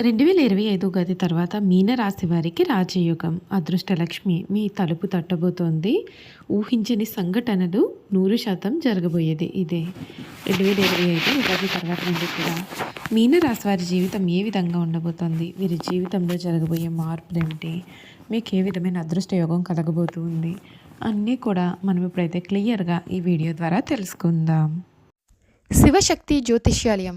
రెండు వేల ఇరవై ఐదు గది తర్వాత మీనరాశి వారికి రాజయోగం. అదృష్టలక్ష్మి. మీ తలుపు తట్టబోతోంది. ఊహించని సంఘటనలు నూరు శాతం జరగబోయేది ఇదే. రెండు వేల ఇరవై ఐదు ఉగాది తర్వాత నుండి కూడా మీనరాశి వారి జీవితం ఏ విధంగా ఉండబోతోంది? వీరి జీవితంలో జరగబోయే మార్పులు ఏమిటి మీకు ఏ విధమైన అదృష్ట యోగం కలగబోతుంది? అన్నీ కూడా మనం ఇప్పుడైతే క్లియర్గా ఈ వీడియో ద్వారా తెలుసుకుందాం. శివశక్తి జ్యోతిష్యాలయం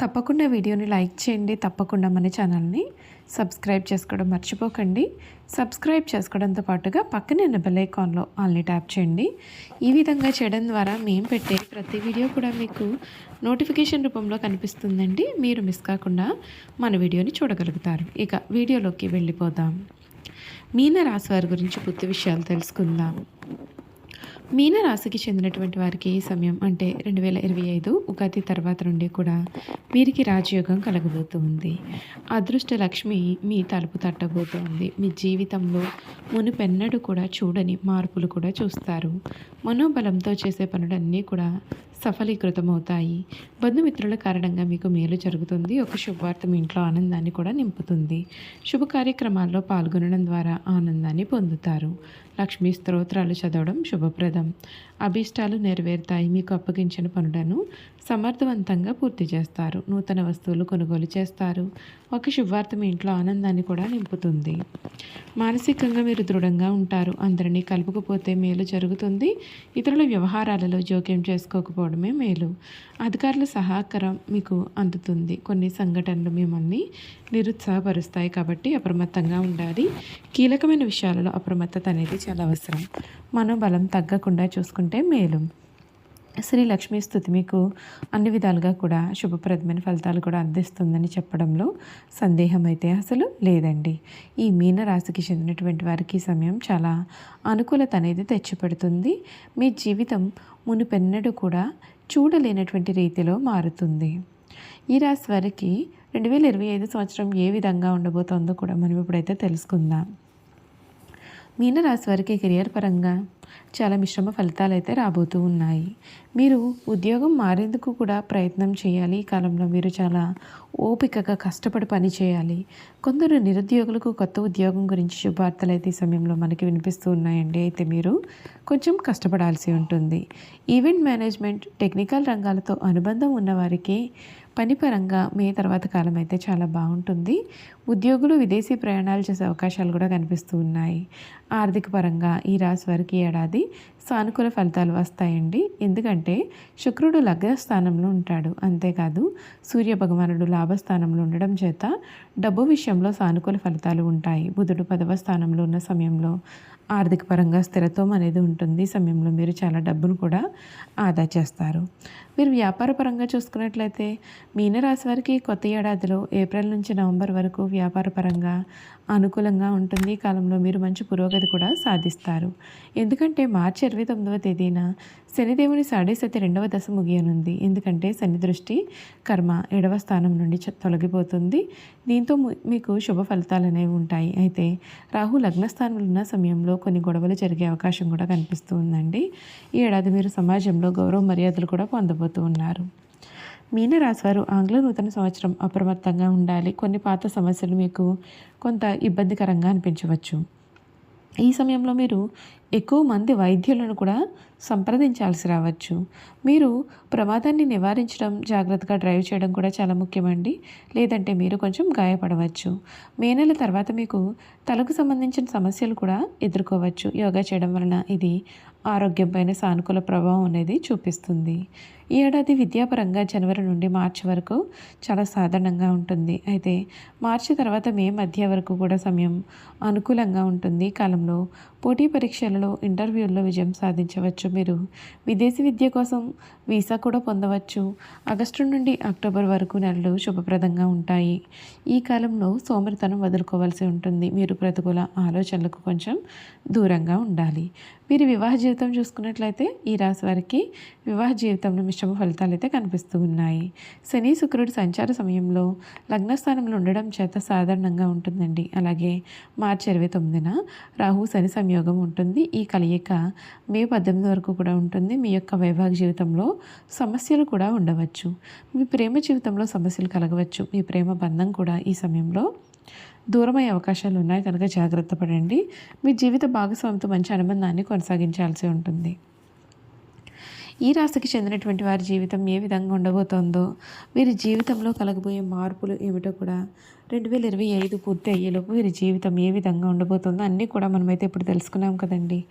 తప్పకుండా వీడియోని లైక్ చేయండి తప్పకుండా మన ఛానల్ని సబ్స్క్రైబ్ చేసుకోవడం మర్చిపోకండి. సబ్స్క్రైబ్ చేసుకోవడంతో పాటుగా పక్కనే ఉన్న బెల్ ఐకాన్లో ఆల్ని ట్యాప్ చేయండి. ఈ విధంగా చేయడం ద్వారా మేము పెట్టే ప్రతి వీడియో కూడా మీకు నోటిఫికేషన్ రూపంలో కనిపిస్తుందండి. మీరు మిస్ కాకుండా మన వీడియోని చూడగలుగుతారు. ఇక వీడియోలోకి వెళ్ళిపోదాం. మీన రాశి వారి గురించి పూర్తి విషయాలు తెలుసుకుందాం. మీనరాశికి చెందినటువంటి వారికి ఈ సమయం అంటే రెండు వేల ఇరవై ఐదు ఉగాది తర్వాత నుండి కూడా వీరికి రాజయోగం కలగబోతుంది అదృష్ట లక్ష్మి మీ తలుపు తట్టబోతోంది. మీ జీవితంలో మునుపెన్నడు కూడా చూడని మార్పులు కూడా చూస్తారు. మనోబలంతో చేసే పనులన్నీ కూడా సఫలీకృతమవుతాయి. బంధుమిత్రుల కారణంగా మీకు మేలు జరుగుతుంది. ఒక శుభవార్త మీ ఇంట్లో ఆనందాన్ని కూడా నింపుతుంది. శుభ కార్యక్రమాల్లో పాల్గొనడం ద్వారా ఆనందాన్ని పొందుతారు. లక్ష్మీ స్తోత్రాలు చదవడం శుభప్రదం. అభీష్టాలు నెరవేరుతాయి. మీకు అప్పగించిన పనులను సమర్థవంతంగా పూర్తి చేస్తారు. నూతన వస్తువులు కొనుగోలు చేస్తారు. ఒక శుభార్త మీ ఇంట్లో ఆనందాన్ని కూడా నింపుతుంది. మానసికంగా మీరు దృఢంగా ఉంటారు. అందరినీ కలుపుకుపోతే మేలు జరుగుతుంది. ఇతరుల వ్యవహారాలలో జోక్యం చేసుకోకపోవడమే మేలు. అధికారుల సహకారం మీకు అందుతుంది. కొన్ని సంఘటనలు మిమ్మల్ని నిరుత్సాహపరుస్తాయి కాబట్టి అప్రమత్తంగా ఉండాలి. కీలకమైన విషయాలలో అప్రమత్తత అనేది చాలా అవసరం. మనోబలం తగ్గకుండా చూసుకుంటే మేలు. శ్రీ లక్ష్మీ స్థుతి మీకు అన్ని విధాలుగా కూడా శుభప్రదమైన ఫలితాలు కూడా అందిస్తుందని చెప్పడంలో సందేహం అయితే అసలు లేదండి. ఈ మీన రాశికి చెందినటువంటి వారికి సమయం చాలా అనుకూలత అనేది తెచ్చిపెడుతుంది. మీ జీవితం మునుపెన్నడూ కూడా చూడలేనటువంటి రీతిలో మారుతుంది. ఈ రాశి వారికి రెండు వేల ఇరవై ఐదు సంవత్సరం ఏ విధంగా ఉండబోతోందో కూడా మనం ఇప్పుడైతే తెలుసుకుందాం. మీనరాశి వారికి కెరియర్ పరంగా చాలా మిశ్రమ ఫలితాలు అయితే రాబోతూ ఉన్నాయి. మీరు ఉద్యోగం మారేందుకు కూడా ప్రయత్నం చేయాలి. ఈ కాలంలో మీరు చాలా ఓపికగా కష్టపడి పని చేయాలి. కొందరు నిరుద్యోగులకు కొత్త ఉద్యోగం గురించి శుభార్తలు అయితే ఈ సమయంలో మనకి వినిపిస్తూ ఉన్నాయండి. అయితే మీరు కొంచెం కష్టపడాల్సి ఉంటుంది. ఈవెంట్ మేనేజ్మెంట్ టెక్నికల్ రంగాలతో అనుబంధం ఉన్నవారికి పని పరంగా మే తర్వాత కాలం అయితే చాలా బాగుంటుంది. ఉద్యోగులు విదేశీ ప్రయాణాలు చేసే అవకాశాలు కూడా కనిపిస్తూ ఉన్నాయి. ఆర్థిక పరంగా ఈ రాశి వారికి ఏడాది సానుకూల ఫలితాలు వస్తాయండి. ఎందుకంటే శుక్రుడు లగ్నస్థానంలో ఉంటాడు. అంతేకాదు సూర్య భగవానుడు లాభస్థానంలో ఉండడం చేత డబ్బు విషయంలో సానుకూల ఫలితాలు ఉంటాయి. బుధుడు పదవ స్థానంలో ఉన్న సమయంలో ఆర్థిక పరంగా స్థిరత్వం అనేది ఉంటుంది. సమయంలో మీరు చాలా డబ్బును కూడా ఆదా చేస్తారు. మీరు వ్యాపార పరంగా చూసుకున్నట్లయితే మీనరాశి వారికి కొత్త ఏడాదిలో ఏప్రిల్ నుంచి నవంబర్ వరకు వ్యాపార పరంగా అనుకూలంగా ఉంటుంది. ఈ కాలంలో మీరు మంచి పురోగతి కూడా సాధిస్తారు. ఎందుకంటే మార్చి ఇరవై తొమ్మిదవ తేదీన శనిదేవుని సాడేసతి రెండవ దశ ముగియనుంది. ఎందుకంటే శని దృష్టి కర్మ ఏడవ స్థానం నుండి చ- తొలగిపోతుంది. దీంతో మీకు శుభ ఫలితాలు అనేవి ఉంటాయి. అయితే రాహు లగ్న స్థానంలో ఉన్న సమయంలో కొన్ని గొడవలు జరిగే అవకాశం కూడా కనిపిస్తూ ఉందండి. ఈ ఏడాది మీరు సమాజంలో గౌరవ మర్యాదలు కూడా పొందబోతూ ఉన్నారు. మీనరాశివారు ఆంగ్ల నూతన సంవత్సరం అప్రమత్తంగా ఉండాలి. కొన్ని పాత సమస్యలు మీకు కొంత ఇబ్బందికరంగా అనిపించవచ్చు. ఈ సమయంలో మీరు ఎక్కువ మంది వైద్యులను కూడా సంప్రదించాల్సి రావచ్చు. మీరు ప్రమాదాన్ని నివారించడం జాగ్రత్తగా డ్రైవ్ చేయడం కూడా చాలా ముఖ్యమండి. లేదంటే మీరు కొంచెం గాయపడవచ్చు. మే నెల తర్వాత మీకు తలకు సంబంధించిన సమస్యలు కూడా ఎదుర్కోవచ్చు. యోగా చేయడం వలన ఇది ఆరోగ్యం పైన సానుకూల ప్రభావం అనేది చూపిస్తుంది. ఈ ఏడాది విద్యాపరంగా జనవరి నుండి మార్చి వరకు చాలా సాధారణంగా ఉంటుంది. అయితే మార్చి తర్వాత మే మధ్య వరకు కూడా సమయం అనుకూలంగా ఉంటుంది. కాలంలో పోటీ పరీక్షలలో ఇంటర్వ్యూల్లో విజయం సాధించవచ్చు మీరు. విదేశీ విద్య కోసం వీసా కూడా పొందవచ్చు. ఆగస్టు నుండి అక్టోబర్ వరకు నెలలు శుభప్రదంగా ఉంటాయి. ఈ కాలంలో సోమరితనం వదులుకోవాల్సి ఉంటుంది. మీరు ప్రతికూల ఆలోచనలకు కొంచెం దూరంగా ఉండాలి. మీరు వివాహ జీవితం చూసుకున్నట్లయితే ఈ రాశి వారికి వివాహ జీవితంలో మిశ్రమ ఫలితాలు అయితే కనిపిస్తూ ఉన్నాయి. శని శుక్రుడు సంచార సమయంలో లగ్నస్థానంలో ఉండడం చేత సాధారణంగా ఉంటుందండి. అలాగే మార్చి ఇరవై తొమ్మిదిన రాహు శని సంయోగం ఉంటుంది. ఈ కలయిక మే పద్దెనిమిది వరకు కూడా ఉంటుంది. మీ యొక్క వైవాహిక జీవితంలో సమస్యలు కూడా ఉండవచ్చు. మీ ప్రేమ జీవితంలో సమస్యలు కలగవచ్చు. మీ ప్రేమ బంధం కూడా ఈ సమయంలో దూరమయ్యే అవకాశాలు ఉన్నాయి కనుక జాగ్రత్త పడండి. మీ జీవిత భాగస్వామితో మంచి అనుబంధాన్ని కొనసాగించాల్సి ఉంటుంది. ఈ రాశికి చెందినటువంటి వారి జీవితం ఏ విధంగా ఉండబోతోందో వీరి జీవితంలో కలగబోయే మార్పులు ఏమిటో కూడా రెండు వేల ఇరవై ఐదు పూర్తి అయ్యేలోపు వీరి జీవితం ఏ విధంగా ఉండబోతుందో అన్నీ కూడా మనమైతే ఇప్పుడు తెలుసుకున్నాం కదండి.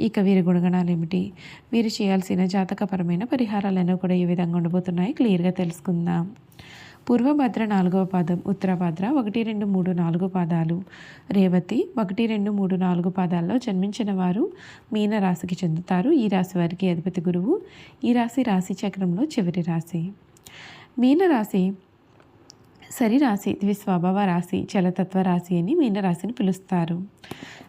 ఇక వీరి గుణగణాలు ఏమిటి? వీరు చేయాల్సిన జాతకపరమైన పరిహారాలైనా కూడా ఏ విధంగా ఉండబోతున్నాయి? క్లియర్గా తెలుసుకుందాం. పూర్వభద్ర నాలుగవ పాదం ఉత్తరభద్ర ఒకటి రెండు మూడు నాలుగు పాదాలు రేవతి ఒకటి రెండు మూడు నాలుగు పాదాల్లో జన్మించిన వారు మీన రాశికి చెందుతారు. ఈ రాశి వారికి అధిపతి గురువు. ఈ రాశి రాశి చక్రంలో చివరి రాశి. మీన రాశి సరి రాశి ద్విస్వభావ రాశి చలతత్వ రాశి అని మీనరాశిని పిలుస్తారు.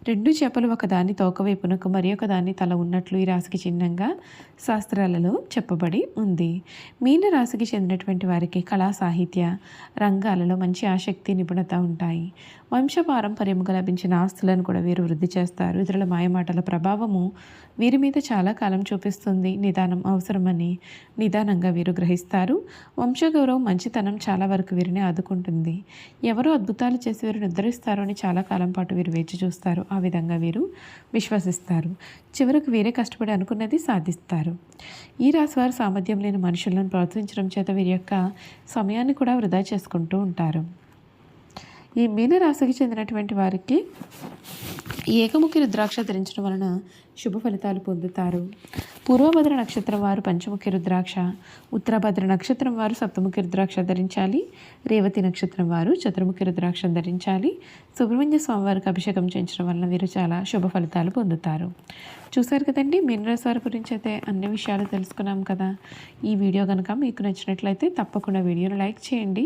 రెండు చేపలు ఒకదాని తోకవైపునకు మరి ఒకదాని తల ఉన్నట్లు ఈ రాశికి చిహ్నంగా శాస్త్రాలలో చెప్పబడి ఉంది. మీన రాశికి చెందినటువంటి వారికి కళా సాహిత్య రంగాలలో మంచి ఆసక్తి నిపుణత ఉంటాయి. వంశపారంపర్యముగా లభించిన ఆస్తులను కూడా వీరు వృద్ధి చేస్తారు. ఇతరుల మాయమాటల ప్రభావము వీరి మీద చాలా కాలం చూపిస్తుంది. నిదానం అవసరమని నిదానంగా వీరు గ్రహిస్తారు. వంశగౌరవం మంచితనం చాలా వరకు వీరిని ఆదుకుంటుంది. ఎవరు అద్భుతాలు చేసి వీరు నిద్రిస్తారు అని చాలా కాలం పాటు వీరు వేచి చూస్తారు. ఆ విధంగా వీరు విశ్వసిస్తారు. చివరకు వీరే కష్టపడి అనుకున్నది సాధిస్తారు. ఈ రాశి వారు సామర్థ్యం లేని మనుషులను ప్రోత్సహించడం చేత వీరి యొక్క సమయాన్ని కూడా వృధా చేసుకుంటూ ఉంటారు. ఈ మీనరాశికి చెందినటువంటి వారికి ఏకముఖి రుద్రాక్ష ధరించడం వలన శుభ ఫలితాలు పొందుతారు. పూర్వభద్ర నక్షత్రం వారు పంచముఖి రుద్రాక్ష ఉత్తరభద్ర నక్షత్రం వారు సప్తముఖి రుద్రాక్ష ధరించాలి రేవతి నక్షత్రం వారు చతుర్ముఖి రుద్రాక్ష ధరించాలి. సుబ్రహ్మణ్య స్వామి వారికి అభిషేకం చేయించడం వలన వీరు చాలా శుభ ఫలితాలు పొందుతారు. చూశారు కదండి మినరల్స్ వారి గురించి అయితే అన్ని విషయాలు తెలుసుకున్నాం కదా. ఈ వీడియో కనుక మీకు నచ్చినట్లయితే తప్పకుండా వీడియోను లైక్ చేయండి.